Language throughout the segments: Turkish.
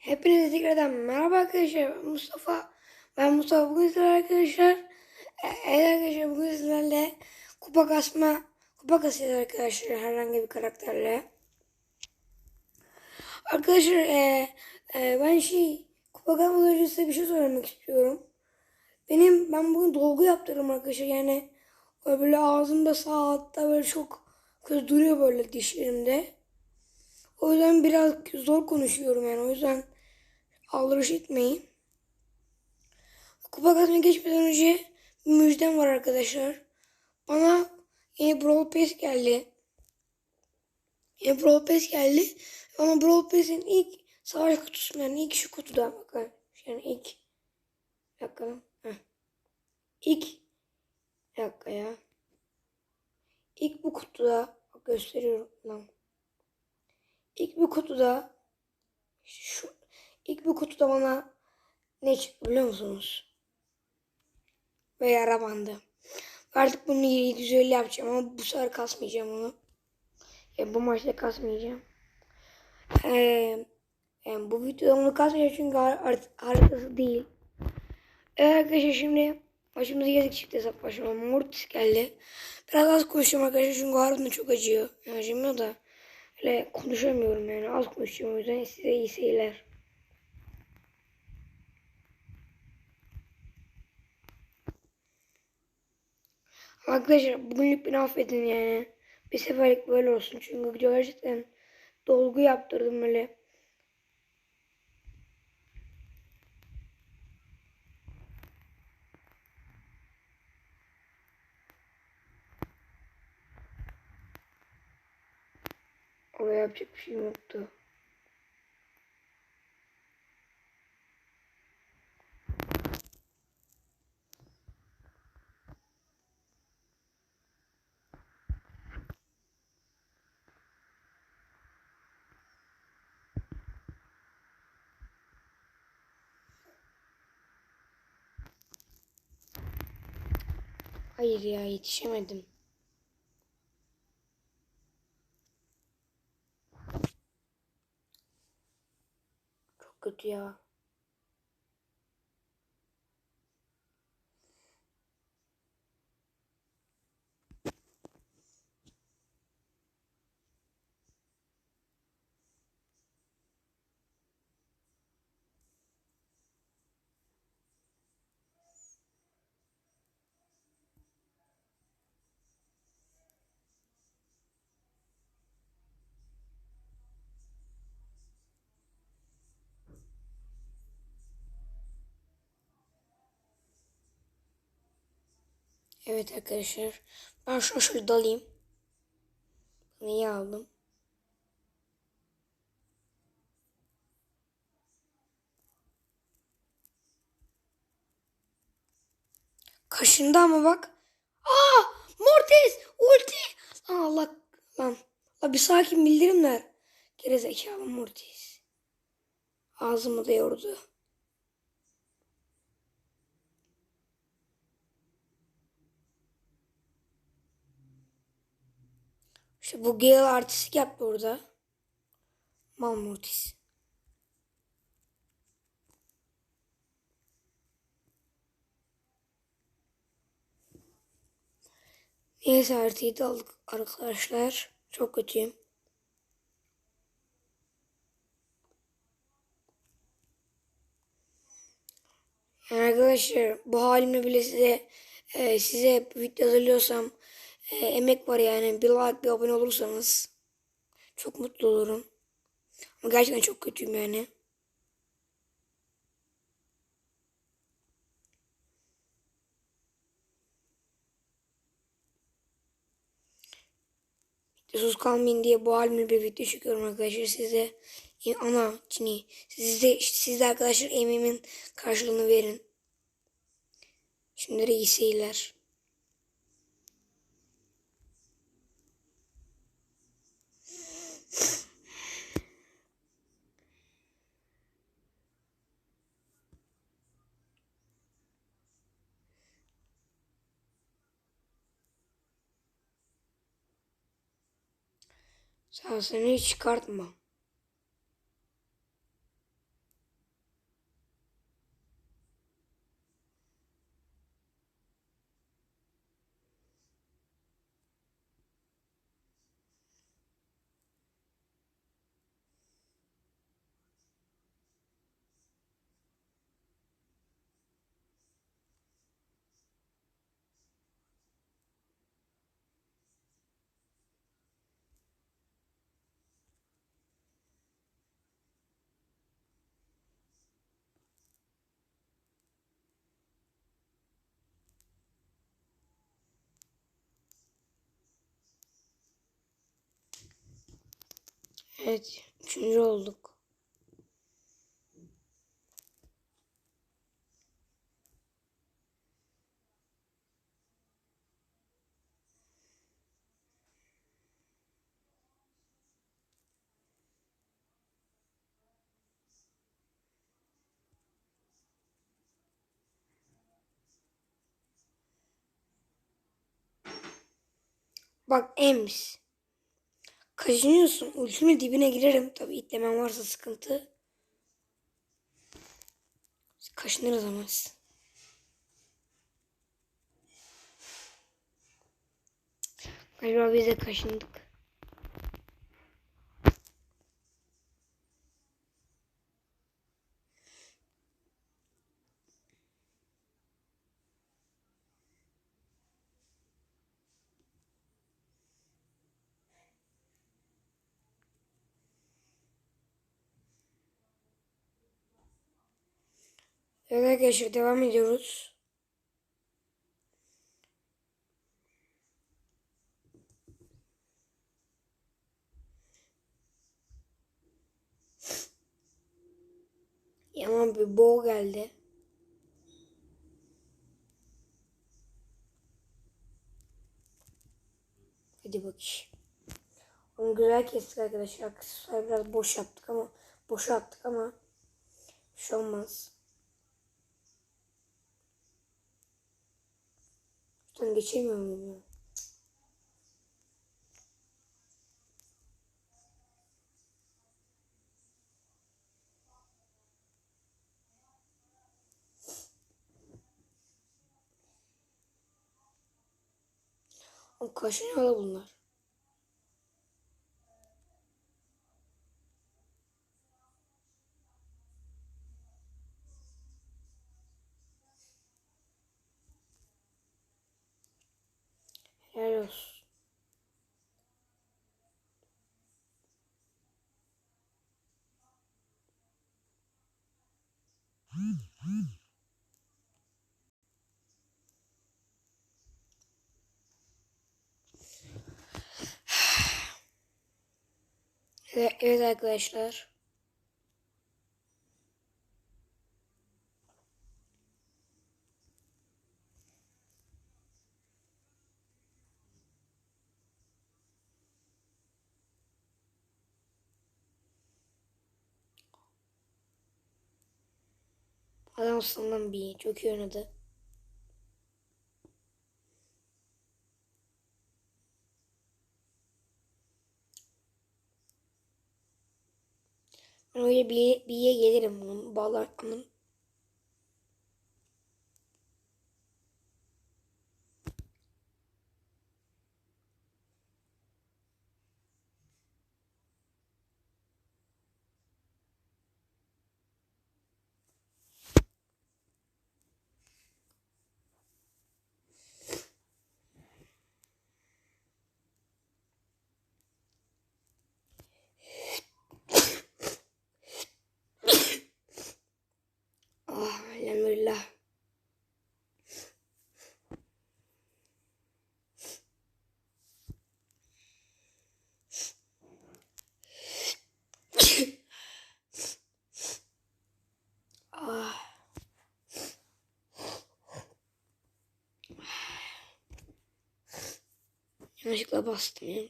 Hepinize tekrardan merhaba arkadaşlar. Ben Mustafa. Ben Mustafa. Bugün sizlerle arkadaşlar. e, Evet arkadaşlar bugün sizlerle kupa kasma, kupa kasacağız arkadaşlar herhangi bir karakterle. Arkadaşlar e, e, ben şey kupa kasmadan size bir şey söylemek istiyorum. Benim ben bugün dolgu yaptırdım arkadaşlar yani böyle ağzımda sağ böyle çok kötü duruyor böyle dişlerimde. O yüzden biraz zor konuşuyorum yani. O yüzden aldırış etmeyin. Kupa kasmaya geçmeden önce bir müjdem var arkadaşlar. Bana yeni Brawl Pass geldi. Yeni Brawl Pass geldi. Ama Brawl Pass'in ilk savaş kutusu yani ilk şu kutuda bakın. Yani ilk bir dakika. Heh. İlk dakika ya. İlk bu kutuda gösteriyorum lan. İlk bir kutuda şu ilk bir kutuda bana ne çıktı biliyor musunuz? Ve yara bandı. Artık bunu 750 yapacağım ama bu sefer kasmayacağım onu. Yani bu maçta kasmayacağım. Ee, yani bu videoda onu kasmayacağım çünkü har- haritası değil. Evet arkadaşlar şimdi başımıza geldik çift hesap başıma. Mortis geldi. Biraz az konuşacağım arkadaşlar çünkü harbiden çok acıyor. Acımıyor da. Öyle konuşamıyorum yani az konuşuyorum o yüzden size iyi seyirler. Arkadaşlar bugünlük beni affedin yani. Bir seferlik böyle olsun çünkü gerçekten dolgu yaptırdım böyle. Oraya yapacak bir şey yoktu. Hayır ya yetişemedim. Çok kötü ya. Evet arkadaşlar. Ben şunu şöyle dalayım. Neyi aldım? Kaşındı ama bak. Aa! Mortis! Ulti! Lan Allah lan. La bir sakin bildirimler. Gerizekalı Mortis. Ağzımı da yordu. İşte bu Gale artistik yaptı orada. Mal Mortis. Neyse artıyı da aldık arkadaşlar. Çok kötüyüm. Arkadaşlar bu halimle bile size e, size video hazırlıyorsam e, emek var yani. Bir like bir abone olursanız çok mutlu olurum. Ama gerçekten çok kötüyüm yani. Sus kalmayın diye bu halimle bir video çekiyorum arkadaşlar size. Ana Cini. Siz de, siz arkadaşlar emeğimin karşılığını verin. Şimdileri iyi seyirler. Hiç çıkartma. Evet. Üçüncü olduk. Bak Ems. Kaşınıyorsun. Ultimin dibine girerim. Tabi itlemen varsa sıkıntı. Kaşınırız ama. Galiba biz de kaşındık. Evet arkadaşlar devam ediyoruz. Yaman bir boğ geldi. Hadi bakayım. Onu güzel kestik arkadaşlar. Aksesuar biraz boş yaptık ama boş attık ama bir şey olmaz. Şuradan geçemiyor muyum ya? O kaşınıyor bunlar. Helal olsun. Evet, arkadaşlar. Adam sandan bir çok iyi oynadı. Öyle bir, bir yere gelirim bunun bağlarımın. Yanlışlıkla bastım ya.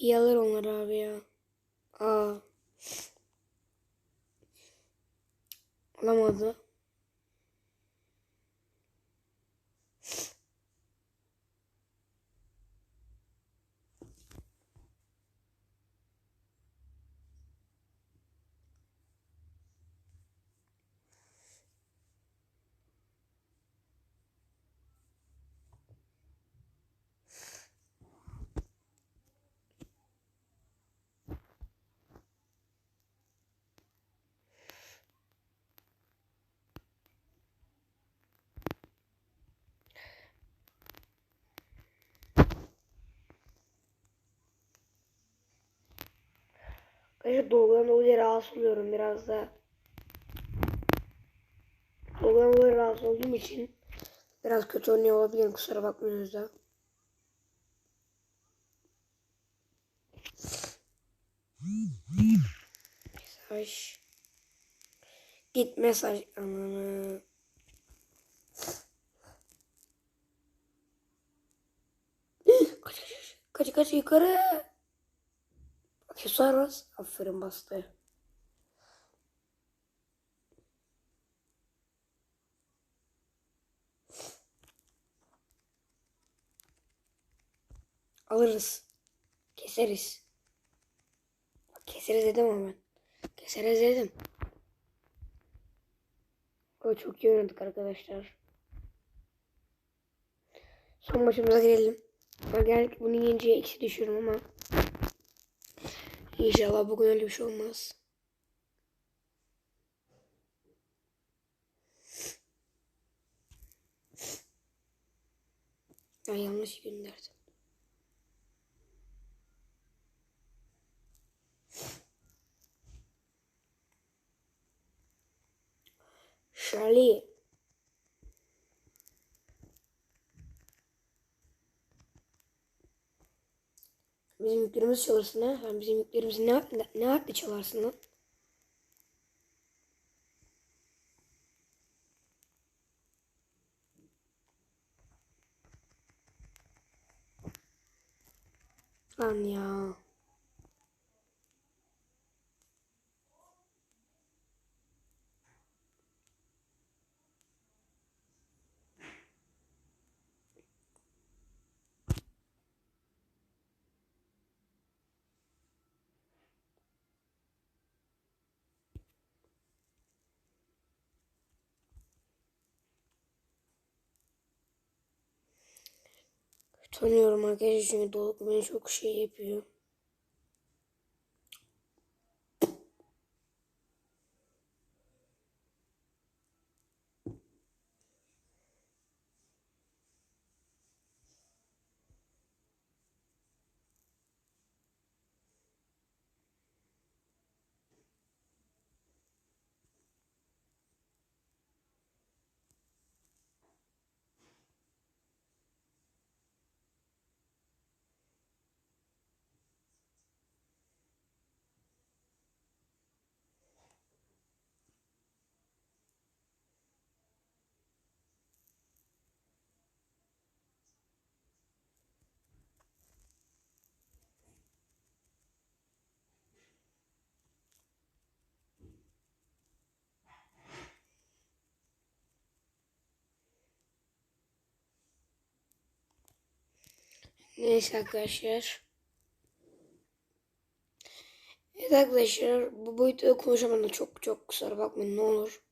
Bir alır onlar abi ya. Aa. Alamadı. Arkadaşlar dolgudan dolayı rahatsız oluyorum biraz da. Dolgudan dolayı rahatsız olduğum için biraz kötü oynuyor olabilirim kusura bakmayın da. Mesaj. Git mesaj. Ananı. Kaç kaç kaç yukarı. Aksesuarız. Aferin bastı. Alırız. Keseriz. Keseriz dedim ama ben. Keseriz dedim. O çok iyi oynadık arkadaşlar. Son maçımıza girelim. Ben genellikle bunu yenince eksi düşüyorum ama İnşallah bugün öyle bir şey olmaz. Ya yanlış gönderdim. Charlie. Bizim yüklerimizi çalarsın ha. Sen bizim yüklerimizi ne, ne, ne hakla çalarsın lan? Lan ya. Tanıyorum arkadaşlar çünkü dolgu beni çok şey yapıyor. Neyse arkadaşlar. Evet arkadaşlar bu boyutta konuşamadım çok çok kusura bakmayın ne olur.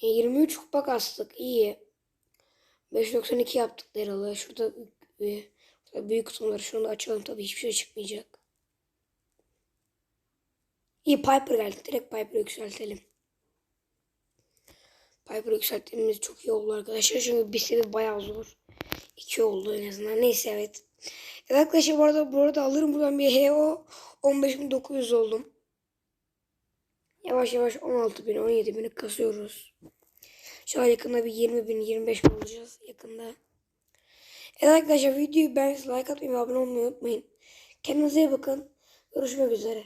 23 kupa kastık iyi. 5.92 yaptık Daryl'ı. Şurada büyük, şurada büyük kutumları şunu da açalım tabii hiçbir şey çıkmayacak. İyi Piper geldi. Direkt Piper'ı yükseltelim. Piper'ı yükselttiğimiz çok iyi oldu arkadaşlar. Çünkü bir sebebi bayağı zor. 2 oldu en azından. Neyse evet. Evet arkadaşlar bu arada, bu arada alırım buradan bir HO 15900 oldum. Yavaş yavaş 16000 17000'i kasıyoruz. Şu an yakında bir 20000 25000 olacağız yakında. Evet arkadaşlar videoyu beğenirseniz like atmayı ve abone olmayı unutmayın. Kendinize iyi bakın. Görüşmek üzere.